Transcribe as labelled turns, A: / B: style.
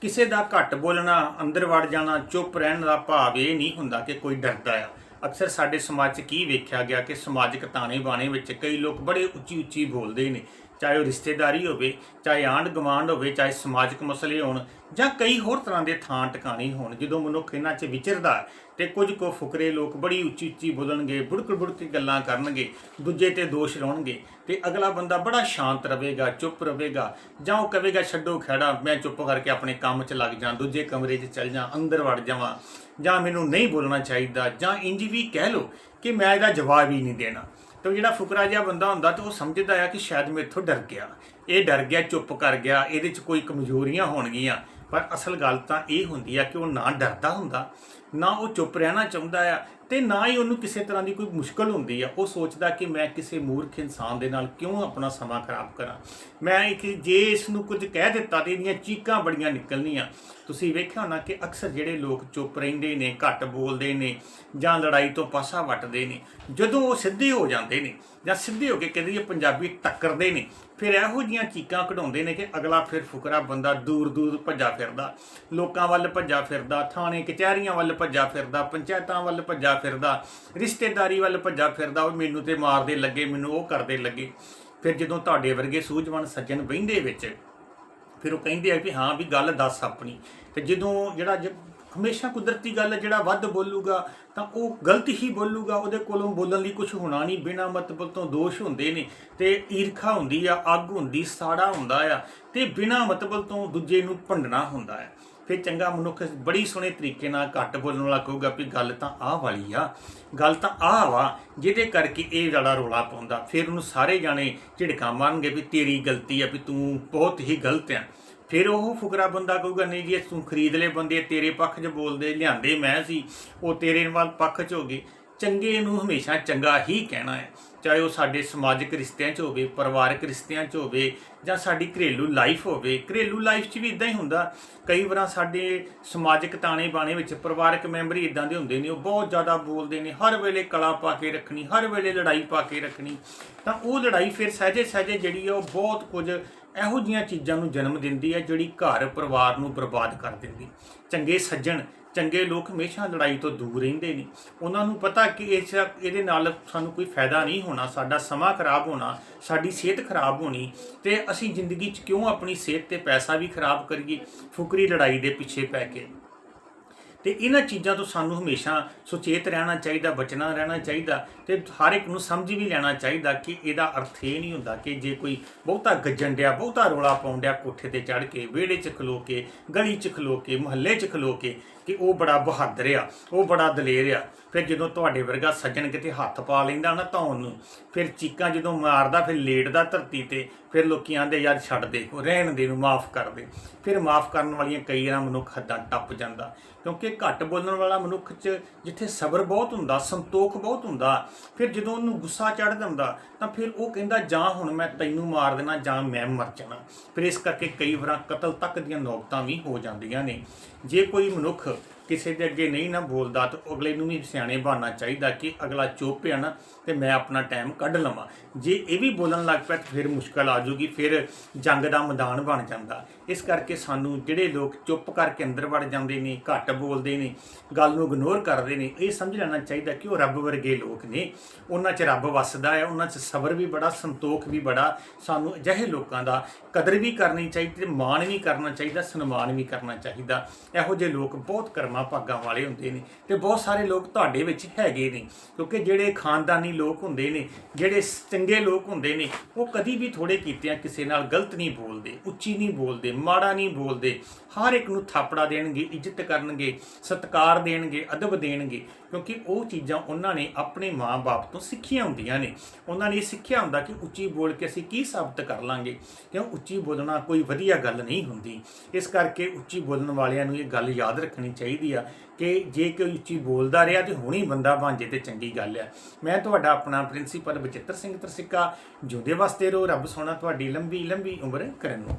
A: ਕਿਸੇ ਦਾ ਘੱਟ ਬੋਲਣਾ, ਅੰਦਰ ਵੜ ਜਾਣਾ, ਚੁੱਪ ਰਹਿਣ ਦਾ ਭਾਵ ਇਹ ਨਹੀਂ ਹੁੰਦਾ ਕਿ ਕੋਈ ਡਰਦਾ ਆ। ਅਕਸਰ ਸਾਡੇ ਸਮਾਜ 'ਚ ਕੀ ਵੇਖਿਆ ਗਿਆ ਕਿ ਸਮਾਜਿਕ ਤਾਣੇ ਬਾਣੇ ਵਿੱਚ ਕਈ ਲੋਕ ਬੜੇ ਉੱਚੀ ਉੱਚੀ ਬੋਲਦੇ ਨੇ। ਚਾਹੇ ਉਹ ਰਿਸ਼ਤੇਦਾਰੀ ਹੋਵੇ, ਚਾਹੇ ਆਂਢ ਗੁਆਂਢ ਹੋਵੇ, ਚਾਹੇ ਸਮਾਜਿਕ ਮਸਲੇ ਹੋਣ, ਜਾਂ ਕਈ ਹੋਰ ਤਰ੍ਹਾਂ ਦੇ ਥਾਂ ਟਿਕਾਣੇ ਹੋਣ, ਜਦੋਂ ਮਨੁੱਖ ਇਹਨਾਂ 'ਚ ਵਿਚਰਦਾ ਹੈ ਤੇ ਕੁਝ ਕੋ ਫੁਕਰੇ ਲੋਕ ਬੜੀ ਉੱਚੀ ਉੱਚੀ ਬੋਲਣਗੇ ਬੁੜਕ ਬੁੜਕ ਕੇ ਗੱਲਾਂ ਕਰਨਗੇ, ਦੂਜੇ ਤੇ ਦੋਸ਼ ਲਾਉਣਗੇ ਤੇ ਅਗਲਾ ਬੰਦਾ ਬੜਾ ਸ਼ਾਂਤ ਰਹੇਗਾ, ਚੁੱਪ ਰਹੇਗਾ, ਜਾਂ ਉਹ ਕਹੇਗਾ, ਛੱਡੋ ਖੜਾ ਮੈਂ ਚੁੱਪ ਕਰਕੇ ਆਪਣੇ ਕੰਮ 'ਚ ਲੱਗ ਜਾਂ, ਦੂਜੇ ਕਮਰੇ 'ਚ ਚੱਲ ਜਾਂ, ਅੰਦਰ ਵੜ ਜਾਵਾਂ, ਜਾਂ ਮੈਨੂੰ ਨਹੀਂ ਬੋਲਣਾ ਚਾਹੀਦਾ, ਜਾਂ ਇੰਜ ਵੀ ਕਹਿ ਲੋ ਕਿ ਮੈਂ ਇਹਦਾ ਜਵਾਬ ਹੀ ਨਹੀਂ ਦੇਣਾ। ਤੇ ਜਿਹੜਾ ਫੁਕਰਾ ਜਿਹਾ ਬੰਦਾ ਹੁੰਦਾ ਤਾਂ ਉਹ ਸਮਝਦਾ ਆ ਕਿ ਸ਼ਾਇਦ ਮੇਥੋਂ ਡਰ ਗਿਆ। ਇਹ ਡਰ ਗਿਆ, ਚੁੱਪ ਕਰ ਗਿਆ, ਇਹਦੇ 'ਚ ਕੋਈ ਕਮਜ਼ੋਰੀਆਂ ਹੋਣਗੀਆਂ। ਪਰ ਅਸਲ ਗੱਲ ਤਾਂ ਇਹ ਹੁੰਦੀ ਆ ਕਿ ਉਹ ਨਾ ਡਰਦਾ ਹੁੰਦਾ, ਨਾ ਉਹ ਚੁੱਪ ਰਹਿਣਾ ਚਾਹੁੰਦਾ ਆ। ਤੇ ਨਾ ਹੀ ਉਹਨੂੰ ਕਿਸੇ ਤਰ੍ਹਾਂ ਦੀ ਕੋਈ ਮੁਸ਼ਕਲ ਹੁੰਦੀ ਆ। ਉਹ ਸੋਚਦਾ ਕਿ ਮੈਂ ਕਿਸੇ ਮੂਰਖ ਇਨਸਾਨ ਦੇ ਨਾਲ ਕਿਉਂ ਆਪਣਾ ਸਮਾਂ ਖਰਾਬ ਕਰਾਂ? ਮੈਂ ਇੱਕ ਜੇ ਇਸ ਨੂੰ ਕੁਝ ਕਹਿ ਦਿੱਤਾ ਤੇ ਇਹਦੀਆਂ ਚੀਕਾਂ ਬੜੀਆਂ ਨਿਕਲਣੀਆਂ। ਤੁਸੀਂ ਵੇਖਿਆ ਹੋਣਾ ਕਿ ਅਕਸਰ ਜਿਹੜੇ ਲੋਕ ਚੁੱਪ ਰਹਿੰਦੇ ਨੇ, ਘੱਟ ਬੋਲਦੇ ਨੇ ਜਾਂ ਲੜਾਈ ਤੋਂ ਪਾਸਾ ਵੱਟਦੇ ਨੇ, ਜਦੋਂ ਉਹ ਸਿੱਧੇ ਹੋ ਜਾਂਦੇ ਨੇ ਜਾਂ ਸਿੱਧੇ ਹੋ ਕੇ ਕਹਿੰਦੇ ਪੰਜਾਬੀ ਟੱਕਰਦੇ ਨੇ, ਫਿਰ ਇਹੋ ਜੀਆਂ ਚੀਕਾਂ ਕਢਾਉਂਦੇ ਨੇ ਕਿ ਅਗਲਾ ਫਿਰ ਫੁਕਰਾ ਬੰਦਾ ਦੂਰ ਦੂਰ ਭੱਜਾ ਫਿਰਦਾ। ਲੋਕਾਂ ਵੱਲ ਭੱਜਾ ਫਿਰਦਾ, ਥਾਣੇ, ਕਚਹਿਰੀਆਂ ਵੱਲ ਭੱਜਾ ਫਿਰਦਾ, ਪੰਚਾਇਤਾਂ ਵੱਲ ਭੱਜਾ ਫਿਰਦਾ, ਰਿਸ਼ਤੇਦਾਰੀ ਵੱਲ ਭੱਜਾ ਫਿਰਦਾ, ਉਹ ਮੈਨੂੰ ਤੇ ਮਾਰਦੇ ਲੱਗੇ, ਮੈਨੂੰ ਉਹ ਕਰਦੇ ਲੱਗੇ। ਫਿਰ ਜਦੋਂ ਤੁਹਾਡੇ ਵਰਗੇ ਸੂਝਵਾਨ ਸੱਜਣ ਬਹਿੰਦੇ ਵਿੱਚ, ਫਿਰ ਉਹ ਕਹਿੰਦੇ ਆ ਕਿ ਹਾਂ ਵੀ ਗੱਲ ਦੱਸ ਆਪਣੀ। ਤੇ ਜਦੋਂ ਜਿਹੜਾ ਹਮੇਸ਼ਾ ਕੁਦਰਤੀ ਗੱਲ ਜਿਹੜਾ ਵੱਧ ਬੋਲੂਗਾ, ਤਾਂ ਉਹ ਗਲਤ ਹੀ ਬੋਲੂਗਾ, ਉਹਦੇ ਕੋਲੋਂ ਬੋਲਣ ਲਈ ਕੁਝ ਹੋਣਾ ਨਹੀਂ, ਬਿਨਾ ਮਤਲਬ ਤੋਂ ਦੋਸ਼ ਹੁੰਦੇ ਨੇ। ਤੇ ਈਰਖਾ ਹੁੰਦੀ ਆ, ਅੱਗ ਹੁੰਦੀ, ਸਾੜਾ ਹੁੰਦਾ ਆ, ਤੇ ਬਿਨਾ ਮਤਲਬ ਤੋਂ ਦੂਜੇ ਨੂੰ ਭੰਡਣਾ ਹੁੰਦਾ ਆ। ਫਿਰ ਚੰਗਾ ਮਨੁੱਖ ਬੜੀ ਸੋਹਣੇ ਤਰੀਕੇ ਨਾਲ ਘੱਟ ਬੋਲਣ ਵਾਲਾ ਕਹੂਗਾ ਵੀ ਗੱਲ ਤਾਂ ਆਹ ਵਾਲੀ ਆ, ਗੱਲ ਤਾਂ ਆਹ ਵਾ, ਜਿਹਦੇ ਕਰਕੇ ਇਹ ਜਿਹੜਾ ਰੋਲਾ ਪਾਉਂਦਾ। ਫਿਰ ਉਹਨੂੰ ਸਾਰੇ ਜਾਣੇ ਝਿੜਕਾਂ ਮਾਰਨਗੇ ਵੀ ਤੇਰੀ ਗਲਤੀ ਆ, ਵੀ ਤੂੰ ਬਹੁਤ ਹੀ ਗਲਤ ਆ। ਫਿਰ ਉਹ ਫੁਕਰਾ ਬੰਦਾ ਕਹੂਗਾ, ਨਹੀਂ ਜੀ ਤੂੰ ਖਰੀਦ ਲਏ ਬੰਦੇ, ਤੇਰੇ ਪੱਖ 'ਚ ਬੋਲਦੇ ਲਿਆਂਦੇ ਮੈਂ ਸੀ, ਉਹ ਤੇਰੇ ਨਾਲ ਪੱਖ 'ਚ ਹੋ ਗਏ। ਚੰਗੇ ਨੂੰ ਹਮੇਸ਼ਾ ਚੰਗਾ ਹੀ ਕਹਿਣਾ ਹੈ। ਚਾਹੇ ਉਹ ਸਾਡੇ ਸਮਾਜਿਕ ਰਿਸ਼ਤਿਆਂ 'ਚ ਹੋਵੇ, ਪਰਿਵਾਰਕ ਰਿਸ਼ਤਿਆਂ 'ਚ ਹੋਵੇ ਜਾਂ ਸਾਡੀ ਘਰੇਲੂ ਲਾਈਫ ਹੋਵੇ, ਘਰੇਲੂ ਲਾਈਫ 'ਚ ਵੀ ਇਦਾਂ ਹੀ ਹੁੰਦਾ। ਕਈ ਵਾਰਾਂ ਸਾਡੇ ਸਮਾਜਿਕ ਤਾਣੇ ਬਾਣੇ ਵਿੱਚ ਪਰਿਵਾਰਕ ਮੈਂਬਰ ਹੀ ਇਦਾਂ ਦੇ ਹੁੰਦੇ ਨੇ, ਉਹ ਬਹੁਤ ਜ਼ਿਆਦਾ ਬੋਲਦੇ ਨੇ, ਹਰ ਵੇਲੇ ਕਲਾ ਪਾ ਕੇ ਰੱਖਣੀ, ਹਰ ਵੇਲੇ ਲੜਾਈ ਪਾ ਕੇ ਰੱਖਣੀ। ਤਾਂ ਉਹ ਲੜਾਈ ਫਿਰ ਸਹਜੇ ਸਹਜੇ ਜਿਹੜੀ ਆ, ਉਹ ਬਹੁਤ ਕੁਝ ਇਹੋ ਜੀਆਂ ਚੀਜ਼ਾਂ ਨੂੰ ਜਨਮ ਦਿੰਦੀ ਹੈ ਜਿਹੜੀ ਘਰ ਪਰਿਵਾਰ ਨੂੰ ਬਰਬਾਦ ਕਰ ਦਿੰਦੀ। ਚੰਗੇ ਸੱਜਣ, ਚੰਗੇ ਲੋਕ ਹਮੇਸ਼ਾ ਲੜਾਈ ਤੋਂ ਦੂਰ ਰਹਿੰਦੇ ਨੇ। ਉਹਨਾਂ ਨੂੰ ਪਤਾ ਕਿ ਇਸ ਇਹਦੇ ਨਾਲ ਸਾਨੂੰ ਕੋਈ ਫਾਇਦਾ ਨਹੀਂ ਹੋਣਾ। ਸਾਡਾ ਸਮਾਂ ਖਰਾਬ ਹੋਣਾ, ਸਾਡੀ ਸਿਹਤ ਖਰਾਬ ਹੋਣੀ ਤੇ ਅਸੀਂ ਜ਼ਿੰਦਗੀ 'ਚ ਕਿਉਂ ਆਪਣੀ ਸਿਹਤ ਤੇ ਪੈਸਾ ਵੀ ਖਰਾਬ ਕਰੀਏ? ਫੁਕਰੀ ਲੜਾਈ ਦੇ ਪਿੱਛੇ ਪੈ ਕੇ। ਤੇ ਇਹਨਾਂ ਚੀਜ਼ਾਂ ਤੋਂ ਸਾਨੂੰ ਹਮੇਸ਼ਾ ਸੁਚੇਤ ਰਹਿਣਾ ਚਾਹੀਦਾ, ਬਚਣਾ ਰਹਿਣਾ ਚਾਹੀਦਾ ਤੇ ਹਰ ਇੱਕ ਨੂੰ ਸਮਝ ਵੀ ਲੈਣਾ ਚਾਹੀਦਾ ਕਿ ਇਹਦਾ ਅਰਥ ਇਹ ਨਹੀਂ ਹੁੰਦਾ ਕਿ ਜੇ ਕੋਈ ਬਹੁਤਾ ਗੱਜਣ ਡਿਆ, ਬਹੁਤਾ ਰੋਲਾ ਪਾਉਣ ਡਿਆ ਕੋਠੇ ਤੇ ਚੜ ਕੇ, ਵਿਹੜੇ 'ਚ ਖਲੋ ਕੇ, ਗਲੀ 'ਚ ਖਲੋ ਕੇ, ਮੁਹੱਲੇ 'ਚ ਖਲੋ ਕੇ ਕਿ ਉਹ ਬੜਾ ਬਹਾਦਰ ਆ, ਉਹ ਬੜਾ ਦਲੇਰ ਆ। ਫਿਰ ਜਦੋਂ ਤੁਹਾਡੇ ਵਰਗਾ ਸੱਜਣ ਕਿਤੇ ਹੱਥ ਪਾ ਲੈਂਦਾ ਨਾ ਧੌਣ ਨੂੰ ਫਿਰ ਚੀਕਾਂ ਜਦੋਂ ਮਾਰਦਾ, ਫਿਰ ਲੇਟਦਾ ਧਰਤੀ ਤੇ, ਫਿਰ ਲੋਕੀ ਆਂਦੇ, ਯਾਰ ਛੱਡ ਦੇ, ਉਹ ਰਹਿਣ ਦੇ ਨੂੰ ਮਾਫ ਕਰ ਦੇ। ਫਿਰ ਮਾਫ ਕਰਨ ਵਾਲੀਆਂ ਕਈ ਵਾਰ ਮਨੁੱਖ ਹੱਦਾਂ ਟੱਪ ਜਾਂਦਾ ਕਿਉਂਕਿ ਘੱਟ ਬੋਲਣ ਵਾਲਾ ਮਨੁੱਖ 'ਚ ਜਿੱਥੇ ਸਬਰ ਬਹੁਤ ਹੁੰਦਾ, ਸੰਤੋਖ ਬਹੁਤ ਹੁੰਦਾ, ਫਿਰ ਜਦੋਂ ਉਹਨੂੰ ਗੁੱਸਾ ਚੜ ਜਾਂਦਾ, ਤਾਂ ਫਿਰ ਉਹ ਕਹਿੰਦਾ, ਜਾਂ ਹੁਣ ਮੈਂ ਤੈਨੂੰ ਮਾਰ ਦੇਣਾ, ਜਾਂ ਮੈਂ ਮਰ ਜਾਣਾ। ਫਿਰ ਇਸ ਕਰਕੇ ਕਈ ਵਾਰਾਂ ਕਤਲ ਤੱਕ ਦੀਆਂ ਨੌਬਤਾਂ ਵੀ ਹੋ ਜਾਂਦੀਆਂ ਨੇ। ਜੇ ਕੋਈ ਮਨੁੱਖ ਕਿਸੇ ਦੇ ਅੱਗੇ ਨਹੀਂ ਨਾ ਬੋਲਦਾ ਤਾਂ ਅਗਲੇ ਨੂੰ ਵੀ ਸਿਆਣੇ ਬਣਨਾ ਚਾਹੀਦਾ ਕਿ ਅਗਲਾ ਚੁੱਪ ਹੈ ਨਾ ਤੇ ਮੈਂ ਆਪਣਾ ਟਾਈਮ ਕੱਢ ਲਵਾਂ। ਜੇ ਇਹ ਵੀ ਬੋਲਣ ਲੱਗ ਪਿਆ ਤਾਂ ਫਿਰ ਮੁਸ਼ਕਲ ਆ ਜਾਊਗੀ, ਫਿਰ ਜੰਗ ਦਾ ਮੈਦਾਨ ਬਣ ਜਾਂਦਾ। ਇਸ ਕਰਕੇ ਸਾਨੂੰ ਜਿਹੜੇ ਲੋਕ ਚੁੱਪ ਕਰਕੇ ਅੰਦਰ ਵੜ ਜਾਂਦੇ ਨੇ, ਘੱਟ ਬੋਲਦੇ ਨੇ, ਗੱਲ ਨੂੰ ਇਗਨੋਰ ਕਰਦੇ ਨੇ, ਇਹ ਸਮਝ ਲੈਣਾ ਚਾਹੀਦਾ ਕਿ ਉਹ ਰੱਬ ਵਰਗੇ ਲੋਕ ਨੇ। ਉਹਨਾਂ 'ਚ ਰੱਬ ਵੱਸਦਾ ਹੈ, ਉਹਨਾਂ 'ਚ ਸਬਰ ਵੀ ਬੜਾ, ਸੰਤੋਖ ਵੀ ਬੜਾ। ਸਾਨੂੰ ਅਜਿਹੇ ਲੋਕਾਂ ਦਾ ਕਦਰ ਵੀ ਕਰਨੀ ਚਾਹੀਦੀ ਤੇ ਮਾਣ ਵੀ ਕਰਨਾ ਚਾਹੀਦਾ, ਸਨਮਾਨ ਵੀ ਕਰਨਾ ਚਾਹੀਦਾ। ਇਹੋ ਜਿਹੇ ਲੋਕ ਬਹੁਤ ਕਰਮ ਭਾਗਾਂ ਵਾਲੇ ਹੁੰਦੇ ਨੇ ਤੇ ਬਹੁਤ ਸਾਰੇ ਲੋਕ ਤੁਹਾਡੇ ਵਿੱਚ ਹੈਗੇ ਨੇ, ਕਿਉਂਕਿ ਜਿਹੜੇ ਖਾਨਦਾਨੀ ਲੋਕ ਹੁੰਦੇ ਨੇ, ਜਿਹੜੇ ਚੰਗੇ ਲੋਕ ਹੁੰਦੇ ਨੇ, ਉਹ ਕਦੀ ਵੀ ਥੋੜੇ ਕੀਤਿਆਂ ਕਿਸੇ ਨਾਲ ਗਲਤ ਨਹੀਂ ਬੋਲਦੇ, ਉੱਚੀ ਨਹੀਂ ਬੋਲਦੇ, ਮਾੜਾ ਨਹੀਂ ਬੋਲਦੇ। ਹਰ ਇੱਕ ਨੂੰ ਥਾਪੜਾ ਦੇਣਗੇ, ਇੱਜ਼ਤ ਕਰਨਗੇ, ਸਤਿਕਾਰ ਦੇਣਗੇ, ਅਦਬ ਦੇਣਗੇ, ਕਿਉਂਕਿ ਉਹ ਚੀਜ਼ਾਂ ਉਹਨਾਂ ਨੇ ਆਪਣੇ ਮਾਂ-ਬਾਪ ਤੋਂ ਸਿੱਖੀਆਂ ਹੁੰਦੀਆਂ ਨੇ। ਉਹਨਾਂ ਨੇ ਇਹ ਸਿੱਖਿਆ ਹੁੰਦਾ ਕਿ ਉੱਚੀ ਬੋਲ ਕੇ ਅਸੀਂ ਕੀ ਸਾਬਤ ਕਰ ਲਾਂਗੇ, ਕਿਉਂ ਉੱਚੀ ਬੋਲਣਾ ਕੋਈ ਵਧੀਆ ਗੱਲ ਨਹੀਂ ਹੁੰਦੀ। ਇਸ ਕਰਕੇ ਉੱਚੀ ਬੋਲਣ ਵਾਲਿਆਂ ਨੂੰ ਇਹ ਗੱਲ ਯਾਦ ਰੱਖਣੀ ਚਾਹੀਦੀ ਆ ਕਿ ਜੇ ਕੋਈ ਉੱਚੀ ਬੋਲਦਾ ਰਿਹਾ ਤੇ ਹੁਣੀ ਬੰਦਾ ਬਣ ਜੇ ਤੇ ਚੰਗੀ ਗੱਲ ਆ। ਮੈਂ ਤੁਹਾਡਾ ਆਪਣਾ ਪ੍ਰਿੰਸੀਪਲ ਬਚਿੱਤਰ ਸਿੰਘ ਤਰਸਿੱਕਾ, ਜਿਉਂਦੇ ਵਾਸਤੇ ਰਹੋ ਰੱਬ ਸੋਨਾ ਤੁਹਾਡੀ ਲੰਬੀ ਲੰਬੀ ਉਮਰ ਕਰਨ ਨੂੰ।